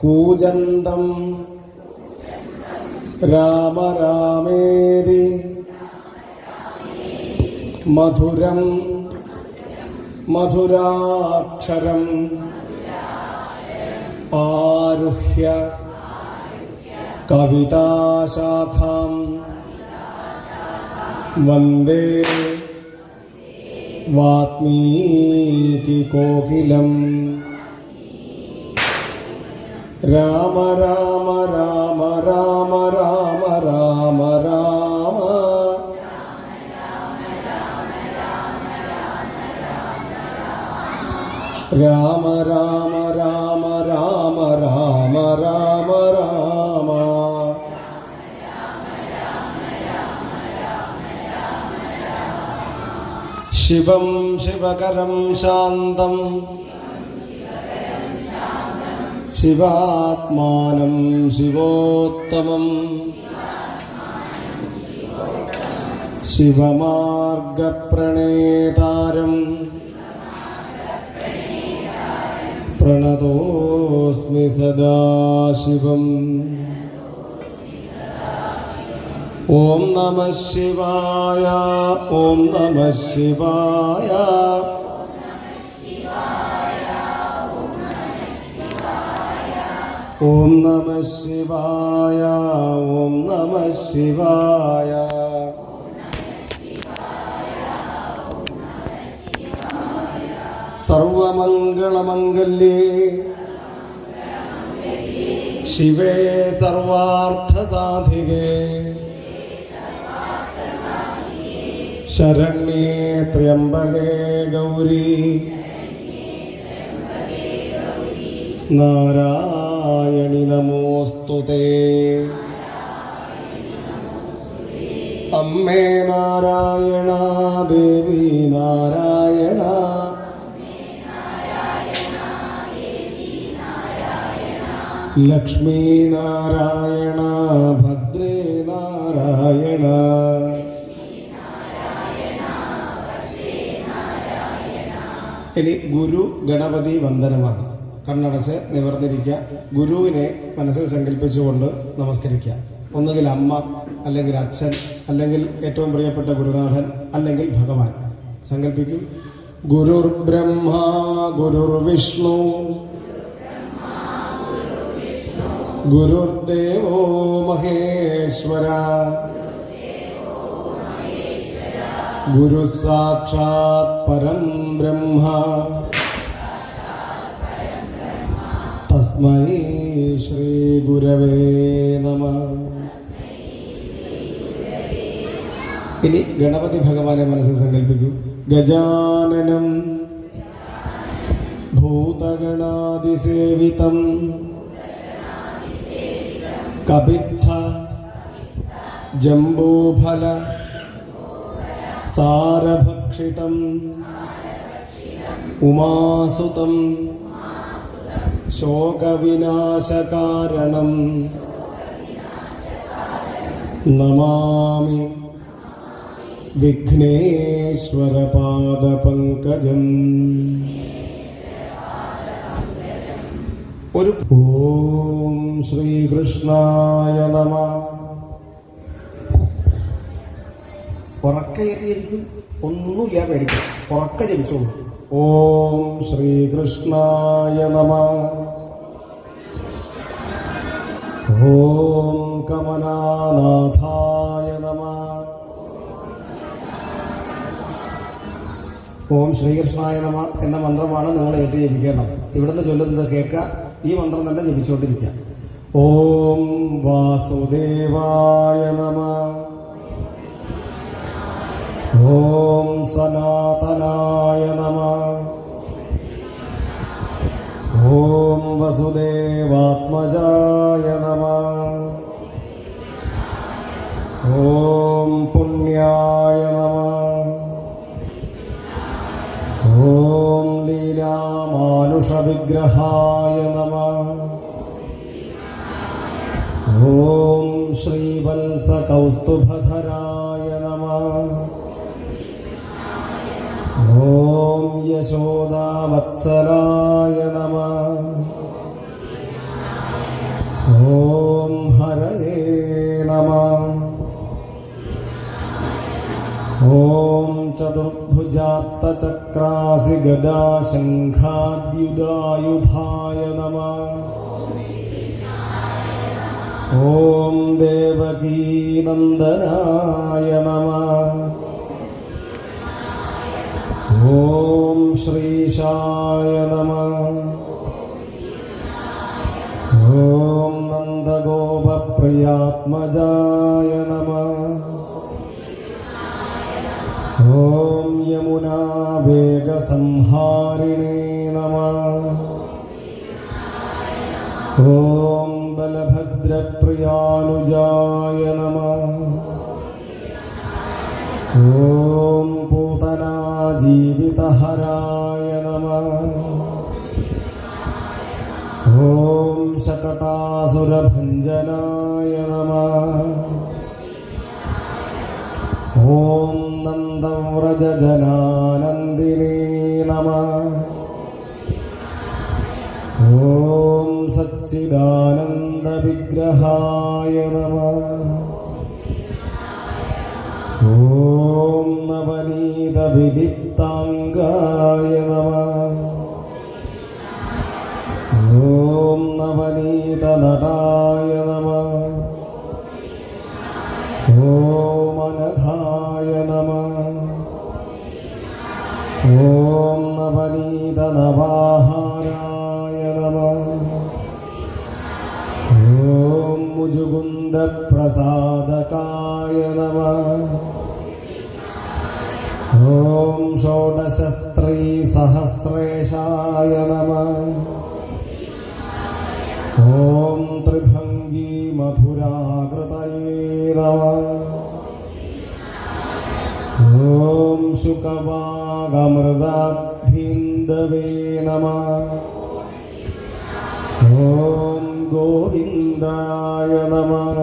कूजन्दं राम रामेदि। मधुरं मधुराक्षरम्। आरुह्य। कविताशाखां वंदे। वाल्मीकिकोकिलम्। രാമ രാമ രാമ രാമ രാമ രാമ രാമ രാമ രാമ രാമ രാമ രാമ രാമ രാമ ശിവം ശിവകരം ശാന്തം ശിവാത്മാനം ശിവോത്തമം. ശിവമാർഗപ്രണേതാരം പ്രണതോസ്മി സദാശിവം. ഓം നമ ശിവായ ഓം നമ ശിവായ. ഓം നമ ശിവായ ഓം നമ ശിവായ. സർവമംഗളമംഗല്യേ. ശിവേ സർവാർത്ഥസാധികേ. ശരണ്യേ ത്രയംബകേ ഗൗരി. നാരായണി നമോസ്തുതേ അമ്മേ നാരായണ ദേവി നാരായണ. ലക്ഷ്മീ നാരായണ ഭദ്രേ നാരായണ. ഇനി ഗുരു ഗണപതി വന്ദനമാണ്. കണ്ണടച്ച് നിവർന്നിരിക്കുക. ഗുരുവിനെ മനസ്സിൽ സങ്കല്പിച്ചുകൊണ്ട് നമസ്കരിക്കുക. ഒന്നുകിൽ അമ്മ അല്ലെങ്കിൽ അച്ഛൻ അല്ലെങ്കിൽ ഏറ്റവും പ്രിയപ്പെട്ട ഗുരുനാഥൻ അല്ലെങ്കിൽ ഭഗവാൻ. സങ്കല്പിക്കും. ഗുരുർ ബ്രഹ്മ ഗുരുർ വിഷ്ണു. ഗുരുദേവോ മഹേശ്വര. ഗുരു സാക്ഷാത് പരം ബ്രഹ്മ. തസ്മൈ ശ്രീ ഗുരവേ നമ. ഇനി ഗണപതി ഭഗവാനെ മനസ്സിൽ സങ്കല്പിക്കൂ. ഗജാനനം ഭൂതഗണാതിസേവിതം കപിത്ഥ ജംബൂഫല സാരഭക്ഷിതം ഉമാസുതം ശോകവിനാശകാരണം. നമാമി വിഘ്നേശ്വരപാദപങ്കജം. ഒരു ഓം ശ്രീകൃഷ്ണായ നമ. ഉറക്കയറ്റിയിരിക്കും ഒന്നുമില്ല പേടിക്കും. ഉറക്ക ജപിച്ചോളൂ. ഓം ശ്രീകൃഷ്ണായ നമ. ഓം കമലാനാഥായ നമ. ഓം ശ്രീകൃഷ്ണായ നമ എന്ന മന്ത്രമാണ് നിങ്ങൾ ഏറ്റു ജപിക്കേണ്ടത് ഇവിടുന്ന് ചൊല്ലുന്നത് കേൾക്കുക. ഈ മന്ത്രം തന്നെ ജപിച്ചുകൊണ്ടിരിക്കുക. ഓം വാസുദേവായ നമ. ഓം സനാതനായ നമ. ഓം വസുദേവാത്മജായ നമ. ഓം പുണ്യായ നമ. ഓം ലീലാമാനുഷവിഗ്രഹായ നമ. ഓം ശ്രീവത്സകൗസ്തുഭധരായ നമ. ॐ यशोदावत्सराय नमः। ॐ हरये नमः। ॐ चतुर्भुजात्तचक्रासि गदाशङ्खाद्युदायुधाय नमः। ॐ देवकीनन्दनाय नमः। ഓം ശ്രീശായ നമ. ഓം നന്ദഗോപപ്രിയാത്മജായ നമ. ഓം യമുനാവേഗസംഹാരിണേ നമ. ഓം ബലഭദ്രപ്രിയാനുജായ നമ. ഓം पूतनाजीवितहराय नमः ॐ शकटासुरभञ्जनाय नमः ॐ नन्दव्रजजनानन्दिने नमः ॐ सच्चिदानन्दविग्रहाय नमः ॐ नवनीतविलिप्ताङ्गाय नमः ॐ नवनीतनटाय ॐ गोविन्दाय नमः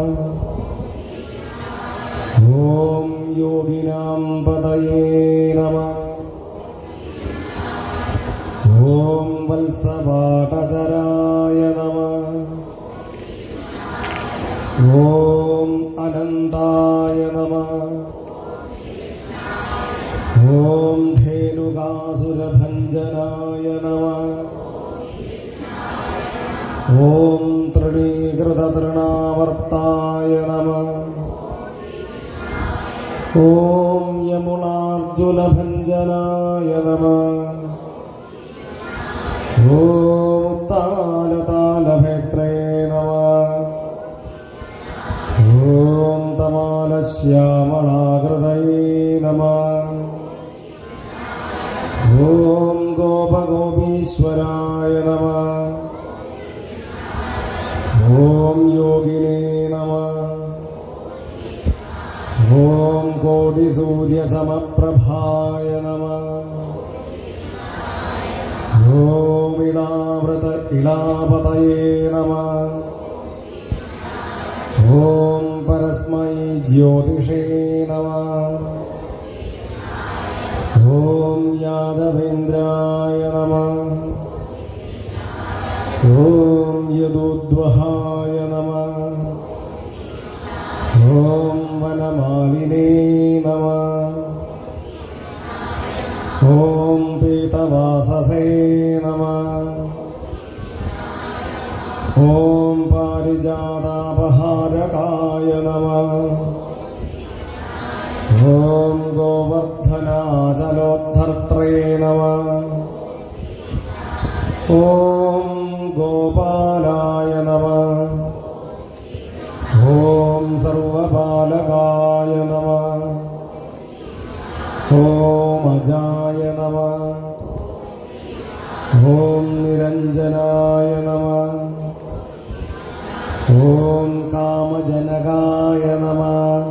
ॐ योगिनां पतये नमः ॐ वत्सवाटचराय नमः ॐ अनन्ताय नमः ॐ धेनुकासुरभञ्जनाय നിരഞ്ജനായ നമ ഓം തൃണീകൃതതൃണാവർത്തായ നമ ഓം യമുണാർജുനഭഞ്ജനായ നമ ഓം ഉത്താലതാലഭേത്രേ നമ ഓം തമാലശ്യാമളാകൃതയ യോഗീശ്വരായ നമ. ഓം യോഗിനേ നമ. ഓം കോടി സൂര്യ സമപ്രഭായ നമ. ഓം ഇളാവൃത ഇളാപതയേ നമ. ഓം പരസ്മൈ ജ്യോതിഷേ നമ. ഓം യാദവേന്ദ്രായ ॐ अजाय नमः। ॐ निरञ्जनाय नमः। ॐ कामजनकाय नमः।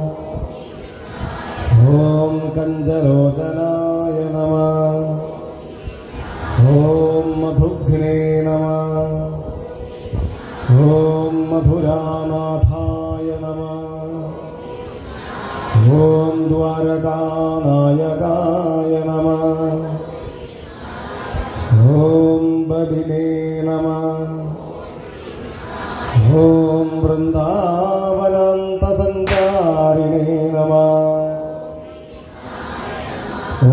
ॐ कञ्जलोचनाय नमः। ॐ मधुघ्ने नमः। ॐ मधुरानाथाय ഓം ദ്വാരകാനായകായ നമ. ഓം ബദിനേ നമ. ഓം വൃന്ദാവനന്തസഞ്ചാരിണേ നമ.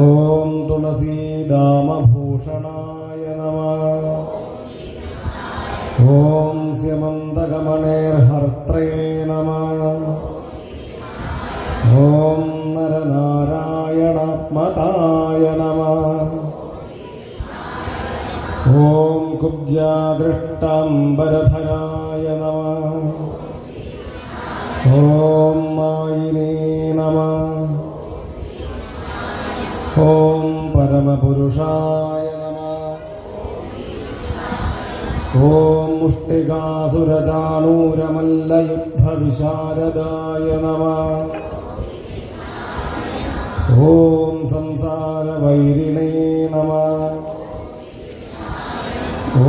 ഓം തുളസീദാമഭൂഷണായ നമ. ഓം സ്യമന്തഗമണേർഹർത്രേ നമ. ഓം നരനാരായണാത്മകായ നമ. ഓം കുബ്ജാദൃഷ്ടംബരധരായ നമ. ഓം മായിനേ നമ. ഓം പരമപുരുഷായ നമ. ഓം മുഷ്ടികാസുരചാണൂരമല്ലയുദ്ധവിശാരദായ നമ. ഓം സംസാര വൈരിണേ നമ.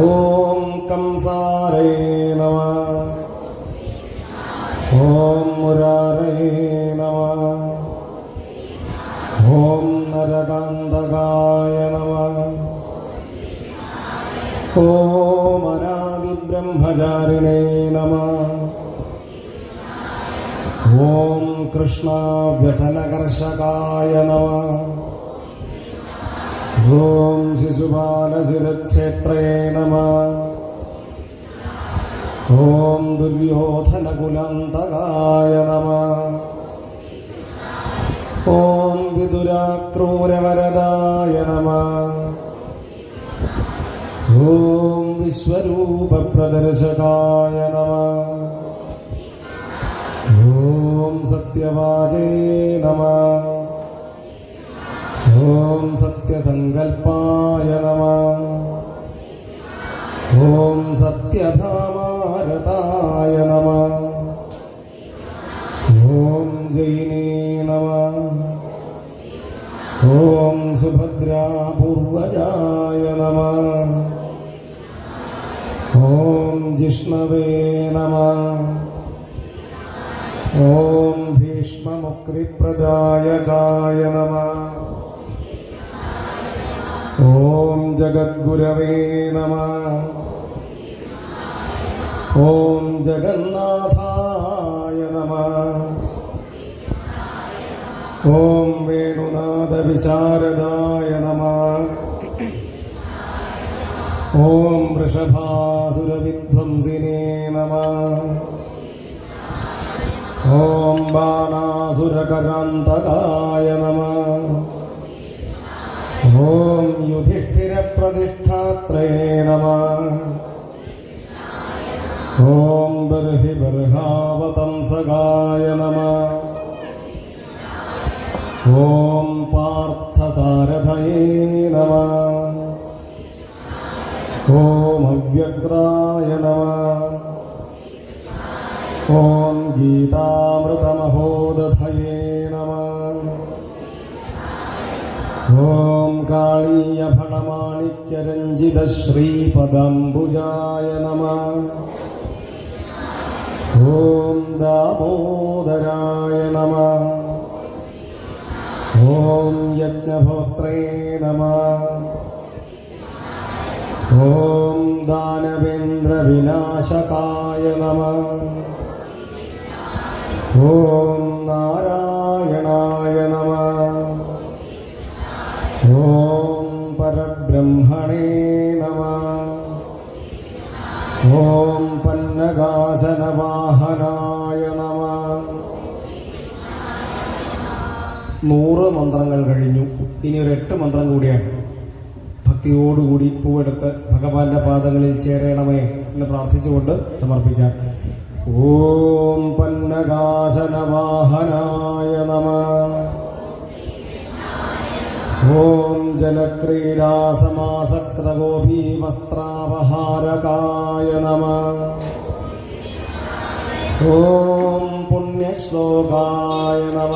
ഓം കംസാരേ നമ. ഓം മുരാരേ നമ. ഓം നരകാന്തകായ നമ. ഓം അനാദിബ്രഹ്മചാരിണേ ഓം കൃഷ്ണവ്യസനകർഷകായ നമ. ഓം ശിശുപാലശിരക്ഷേത്രേ നമ. ഓം ദുര്യോധനകുലന്തകായ നമ. ഓം വിദുരാക്രൂരവരദായ നമ. ഓം വിശ്വരൂപപ്രദർശകായ നമ ഓം സത്യവാചേ നമ ഓം സത്യസങ്കൽപ്പായ നമ ഓം സത്യഭാമാരതായ നമ ഓം ജൈനേ നമ ഓം സുഭദ്രാപൂർവജായ നമ ഓം ജിഷ്ണവേ നമ ഓം ഭീഷ്മമുക്തിപ്രദായകായ നമ ഓം ജഗദ്ഗുരവേ നമ ഓം ജഗന്നാഥായ നമ ഓം വേണുനാഥവിശാരദായ നമ ഓം വൃഷഭാസുരവിധ്വംസിനേ നമ ഓം ബാണാസുരകരാന്തകായ നമ. ഓം യുധിഷ്ഠിരപ്രതിഷ്ഠാത്രേ നമ. ഓം ബർഹി ബർഹാവതംസകായ നമ. ഓം പാർത്ഥസാരഥയേ നമ. ഓം അവ്യഗ്രായ നമ. ഓം ഗീതാമൃതമഹോദധയേ നമ. ഓം കാളീയഫലമാണിക്യരഞ്ജിതശ്രീപദംബുജായ നമ. ഓം ദാമോദരായ നമ. ഓം യജ്ഞഭോക്ത്രേ നമ. ഓം ദാനവേന്ദ്രവിനാശകായ നമ. ഓം നാരായണായ നമ. ഓം പരബ്രഹ്മണേ നമ. ഓം പന്നഗാസനവാഹനായ നമ. നൂറ് മന്ത്രങ്ങൾ കഴിഞ്ഞു. ഇനി ഒരു എട്ട് മന്ത്രം കൂടിയാണ്. ഭക്തിയോടുകൂടി പൂവെടുത്ത് ഭഗവാന്റെ പാദങ്ങളിൽ ചേരണമേ എന്ന് പ്രാർത്ഥിച്ചുകൊണ്ട് സമർപ്പിക്കാം. ഓം പന്നഗാസനവാഹനായ നമ ഓം ജലക്രീഡാസമാസക്തഗോപീ വസ്ത്രാപഹാരകായ നമ ഓം പുണ്യശ്ലോകായ നമ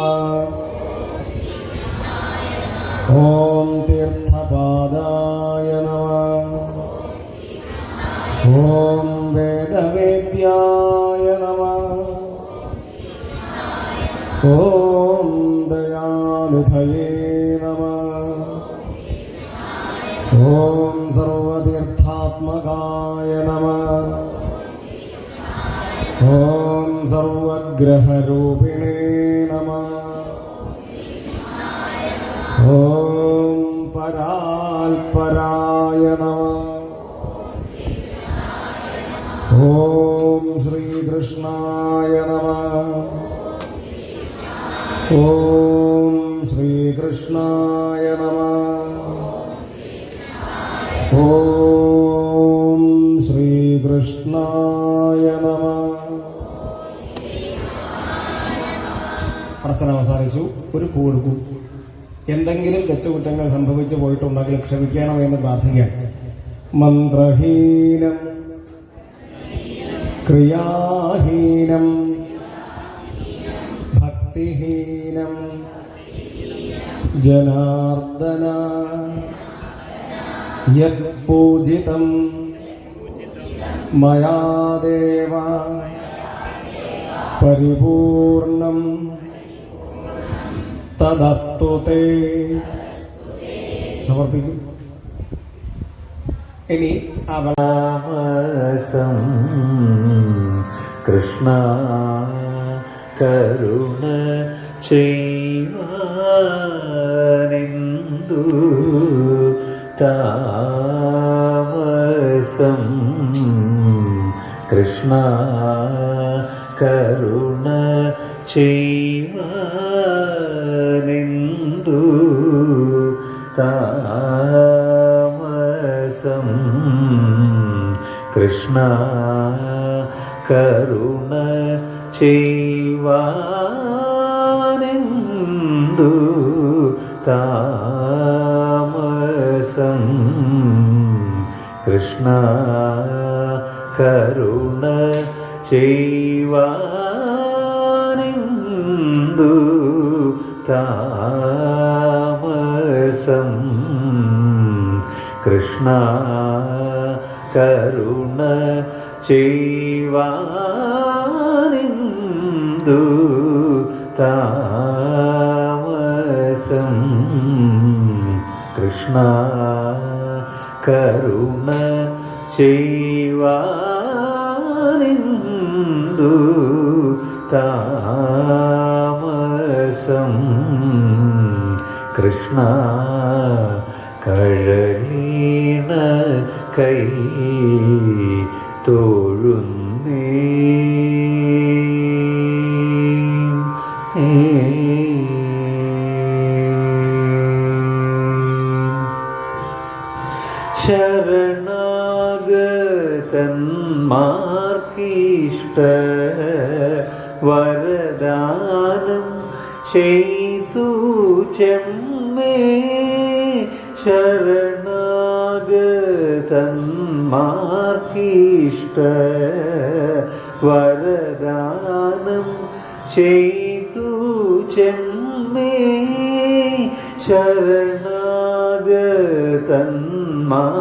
ഓം തീർത്ഥപാദായ നമ ഓം ദയാനിധയേ നമ. ഓം സർവതീർത്ഥാത്മകായ നമ. ഓം സർവഗ്രഹരൂപിണേ നമ. ഓം പരാൽപരായ നമ. ഓം ശ്രീകൃഷ്ണായ നമ. ഓം ശ്രീകൃഷ്ണായ നമ. ഓം ശ്രീകൃഷ്ണായ നമ. അർച്ചന അവസാനിച്ചു. ഒരു പൂ എടുക്കൂ. എന്തെങ്കിലും തെറ്റുകുറ്റങ്ങൾ സംഭവിച്ചു പോയിട്ടുണ്ടെങ്കിൽ ക്ഷമിക്കണമെന്ന് പ്രാർത്ഥിക്കാം. മന്ത്രഹീനം. ക്രിയാഹീനം. ഭക്തിഹീനം ജനാർദ്ദന യൂജിതം മയാദേവ പരിപൂർണം. തദസ്തു തേ. സമർപ്പിക്കും. ഇനി അവ കൃഷ്ണ കരുണ ചെയ്യുവാനെന്തു താമസം? കൃഷ്ണ കരുണ ചെയ്യുവാനെന്തു താമസം? കൃഷ്ണ കരുണ ചെയ്യുവാനെന്തു താമസം? കൃഷ്ണ കരുണ ചെയ്യുവാനെന്തു താമസം? കൃഷ്ണ കരുണ ചെയ്യുവാനെന്തു കൃഷ്ണ കരുണ ചെയ്യുവാനെന്തു താമസം. കൃഷ്ണ കഴലീണ കൈ തോഴുന്നേ. ചെയ്തു ചെമ്മേ ശരണാഗതന്മാർക്കിഷ്ട വരദാനം ചെയ്തു ചെമ്മേ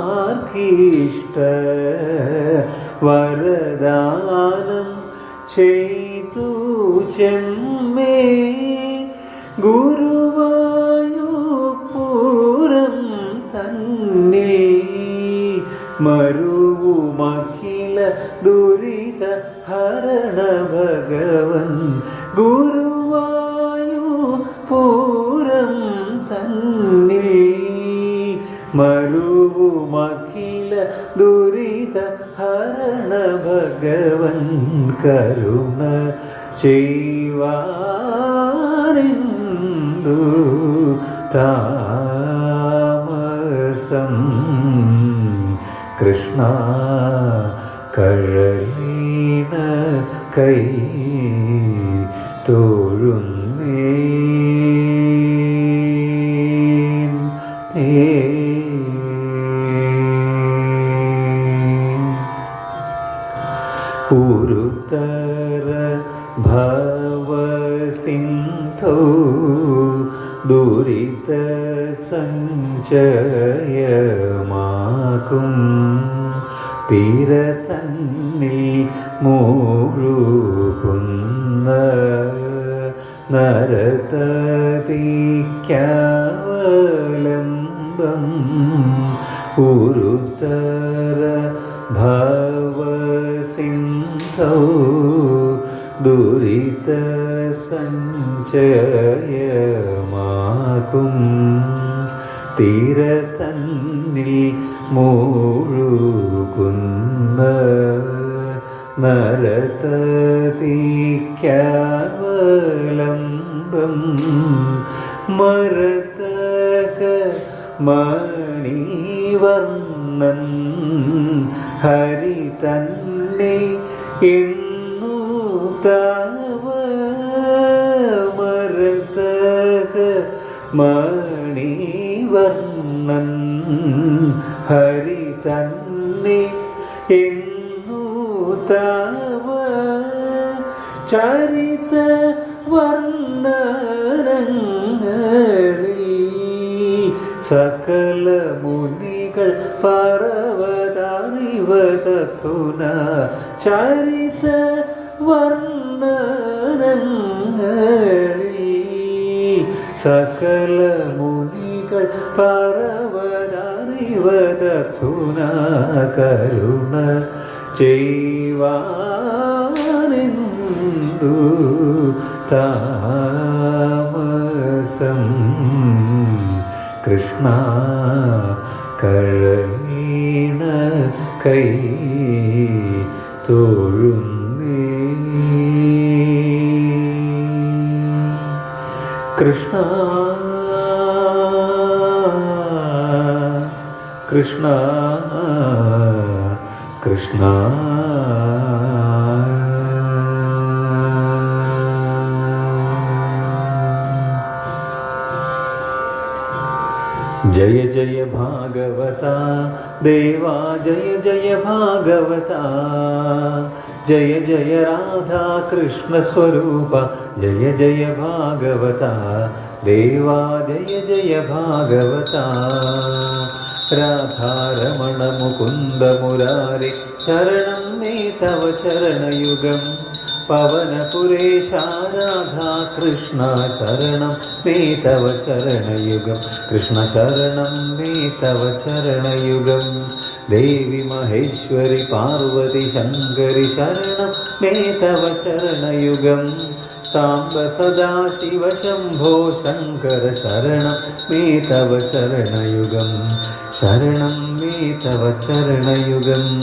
ശരണാഗതന്മാർക്കിഷ്ട വരദാനം ചെയ്തു ചെമ്മേ ഗുരുവായൂപ്പൂരം തന്നിൽ മരുവുമഖില ദുരിത ഹരണ ഭഗവൻ ഗുരുവായൂപ്പൂരം തന്നിൽ മരുവുമഖില ദുരിത ഹരണ ഭഗവൻ കരുണ ചെയ്യുവാനെന്തു താമസം? കൃഷ്ണ കഴലീന കൈ തോഴുന്നേ ഉരുത്തര ഭവസിന്ധോ ദുരിത സഞ്ചയമാക്കും തീര തന്നിൽ മൂഴുകുന്ന നരതീക്കാവലംബം ഉരുത്തര ഭവസിന്ധോ ദുരിത സഞ്ചയമാകും തീര തന്നിൽ മൂഴുകുന്ന നരതീക്കവലംബം മരതക മണിവർണൻ ഹരി തന്നെ എന്നു ചരിത വർണനങ്ങളിൽ സകല മുനികൾ പർവതറിവതത്തുന കരുണ ചെയ്വാനിന്ദു താമസം? കൃഷ്ണ കഴീണ കൈ തോഴുന്നേ കൃഷ്ണ കൃഷ്ണ കൃഷ്ണ ജയ ജയ ഭാഗവത ദേവാ ജയ ജയ ഭാഗവത. ജയ ജയ രാധാ കൃഷ്ണ സ്വരൂപ. ജയ ജയ ഭാഗവത. ദേവാ ജയ ജയ ഭാഗവത. രാധാരമണ മുകുന്ദ മുരാരി. ശരണം മേ തവ ചരണയുഗം. പവനപുരേശ രാധാ കൃഷ്ണ ശരണം മേ തവ ചരണയുഗം. കൃഷ്ണ ശരണം മേ തവ ചരണയുഗം. ദേവി മഹേശ്വരി പാർവതി ശങ്കരി ശരണം. മേ തവ ചരണയുഗം. സാംബ സദാശിവ ശംഭോ ശങ്കര ശരണം. മേ തവ ചരണയുഗം. ശരണം മേ തവ ചരണയുഗം.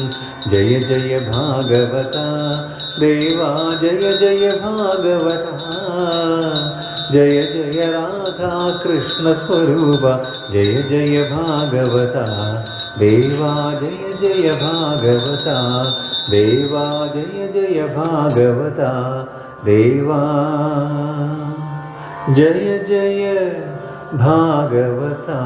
ജയ ജയ ഭാഗവത. देवा जय जय भागवता। जय जय राधा कृष्णस्वरूप जय जय भागवता। देवा जय जय भागवता। देवा जय जय भागवता। देवा जय जय भागवता।